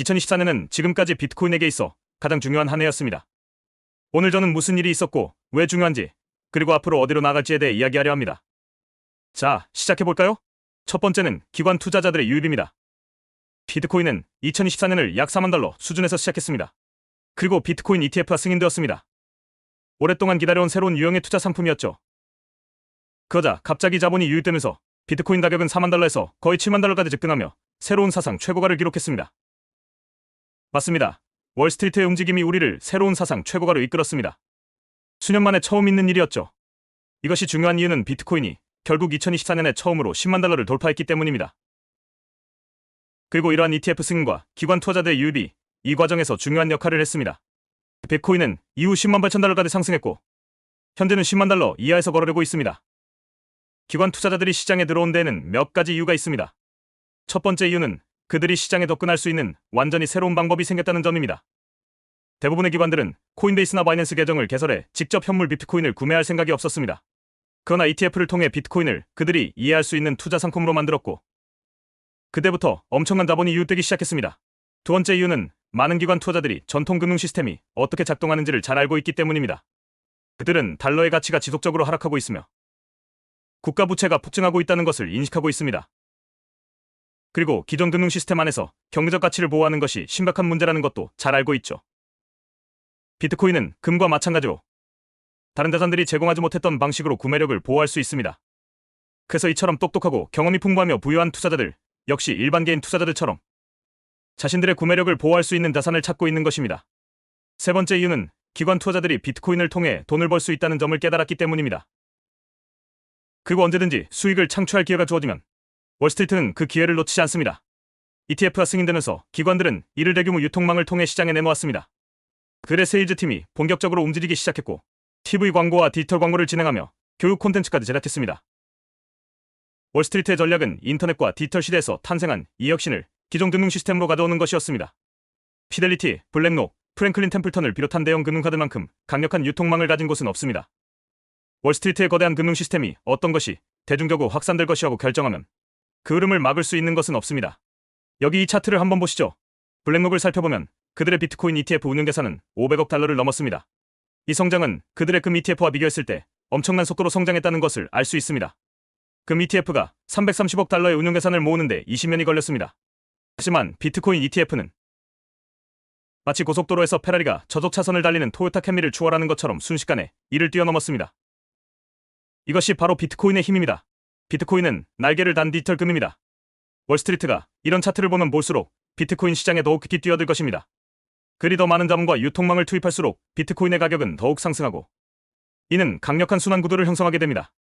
2024년은 지금까지 비트코인에게 있어 가장 중요한 한 해였습니다. 오늘 저는 무슨 일이 있었고 왜 중요한지 그리고 앞으로 어디로 나갈지에 대해 이야기하려 합니다. 자, 시작해볼까요? 첫 번째는 기관 투자자들의 유입입니다. 비트코인은 2024년을 약 4만 달러 수준에서 시작했습니다. 그리고 비트코인 ETF가 승인되었습니다. 오랫동안 기다려온 새로운 유형의 투자 상품이었죠. 그러자 갑자기 자본이 유입되면서 비트코인 가격은 4만 달러에서 거의 7만 달러까지 급등하며 새로운 사상 최고가를 기록했습니다. 맞습니다. 월스트리트의 움직임이 우리를 새로운 사상 최고가로 이끌었습니다. 수년 만에 처음 있는 일이었죠. 이것이 중요한 이유는 비트코인이 결국 2024년에 처음으로 10만 달러를 돌파했기 때문입니다. 그리고 이러한 ETF 승인과 기관 투자자들의 유입이 이 과정에서 중요한 역할을 했습니다. 비트코인은 이후 10만 8천 달러까지 상승했고 현재는 10만 달러 이하에서 거래되고 있습니다. 기관 투자자들이 시장에 들어온 데에는 몇 가지 이유가 있습니다. 첫 번째 이유는 그들이 시장에 접근할 수 있는 완전히 새로운 방법이 생겼다는 점입니다. 대부분의 기관들은 코인베이스나 바이낸스 계정을 개설해 직접 현물 비트코인을 구매할 생각이 없었습니다. 그러나 ETF를 통해 비트코인을 그들이 이해할 수 있는 투자 상품으로 만들었고 그때부터 엄청난 자본이 유입되기 시작했습니다. 두 번째 이유는 많은 기관 투자자들이 전통 금융 시스템이 어떻게 작동하는지를 잘 알고 있기 때문입니다. 그들은 달러의 가치가 지속적으로 하락하고 있으며 국가 부채가 폭증하고 있다는 것을 인식하고 있습니다. 그리고 기존 금융 시스템 안에서 경제적 가치를 보호하는 것이 심각한 문제라는 것도 잘 알고 있죠. 비트코인은 금과 마찬가지로 다른 자산들이 제공하지 못했던 방식으로 구매력을 보호할 수 있습니다. 그래서 이처럼 똑똑하고 경험이 풍부하며 부유한 투자자들, 역시 일반 개인 투자자들처럼 자신들의 구매력을 보호할 수 있는 자산을 찾고 있는 것입니다. 세 번째 이유는 기관 투자자들이 비트코인을 통해 돈을 벌 수 있다는 점을 깨달았기 때문입니다. 그리고 언제든지 수익을 창출할 기회가 주어지면 월스트리트는 그 기회를 놓치지 않습니다. ETF가 승인되면서 기관들은 이를 대규모 유통망을 통해 시장에 내놓았습니다. 그의 세일즈 팀이 본격적으로 움직이기 시작했고 TV 광고와 디지털 광고를 진행하며 교육 콘텐츠까지 제작했습니다. 월스트리트의 전략은 인터넷과 디지털 시대에서 탄생한 이 혁신을 기존 금융 시스템으로 가져오는 것이었습니다. 피델리티, 블랙록, 프랭클린 템플턴을 비롯한 대형 금융카드만큼 강력한 유통망을 가진 곳은 없습니다. 월스트리트의 거대한 금융 시스템이 어떤 것이 대중적으로 확산될 것이라고 결정하면 그 흐름을 막을 수 있는 것은 없습니다. 여기 이 차트를 한번 보시죠. 블랙록을 살펴보면 그들의 비트코인 ETF 운용 계산은 500억 달러를 넘었습니다. 이 성장은 그들의 금 ETF와 비교했을 때 엄청난 속도로 성장했다는 것을 알 수 있습니다. 금 ETF가 330억 달러의 운용 계산을 모으는데 20년이 걸렸습니다. 하지만 비트코인 ETF는 마치 고속도로에서 페라리가 저속 차선을 달리는 토요타 캠리를 추월하는 것처럼 순식간에 이를 뛰어넘었습니다. 이것이 바로 비트코인의 힘입니다. 비트코인은 날개를 단 디지털 금입니다. 월스트리트가 이런 차트를 보면 볼수록 비트코인 시장에 더욱 깊이 뛰어들 것입니다. 그리 더 많은 자본과 유통망을 투입할수록 비트코인의 가격은 더욱 상승하고 이는 강력한 순환 구도를 형성하게 됩니다.